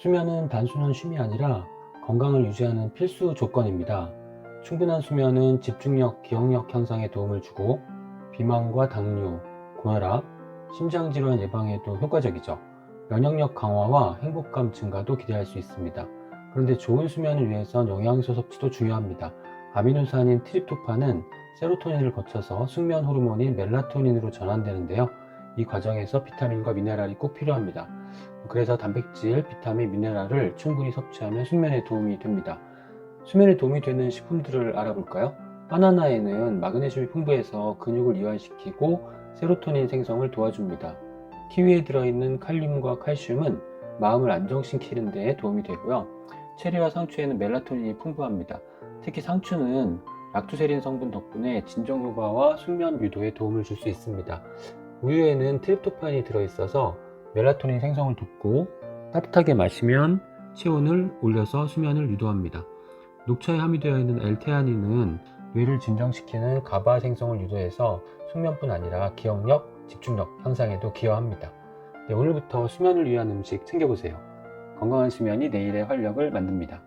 수면은 단순한 쉼이 아니라 건강을 유지하는 필수 조건입니다. 충분한 수면은 집중력, 기억력 향상에 도움을 주고 비만과 당뇨, 고혈압, 심장질환 예방에도 효과적이죠. 면역력 강화와 행복감 증가도 기대할 수 있습니다. 그런데 좋은 수면을 위해선 영양소 섭취도 중요합니다. 아미노산인 트립토판은 세로토닌을 거쳐서 숙면 호르몬인 멜라토닌으로 전환되는데요. 이 과정에서 비타민과 미네랄이 꼭 필요합니다. 그래서 단백질, 비타민, 미네랄을 충분히 섭취하면 숙면에 도움이 됩니다. 수면에 도움이 되는 식품들을 알아볼까요? 바나나에는 마그네슘이 풍부해서 근육을 이완시키고 세로토닌 생성을 도와줍니다. 키위에 들어있는 칼륨과 칼슘은 마음을 안정시키는 데 도움이 되고요. 체리와 상추에는 멜라토닌이 풍부합니다. 특히 상추는 락투세린 성분 덕분에 진정 효과와 숙면 유도에 도움을 줄 수 있습니다. 우유에는 트립토판이 들어있어서 멜라토닌 생성을 돕고 따뜻하게 마시면 체온을 올려서 수면을 유도합니다. 녹차에 함유되어 있는 엘테아닌은 뇌를 진정시키는 가바 생성을 유도해서 숙면뿐 아니라 기억력, 집중력 향상에도 기여합니다. 네, 오늘부터 수면을 위한 음식 챙겨보세요. 건강한 수면이 내일의 활력을 만듭니다.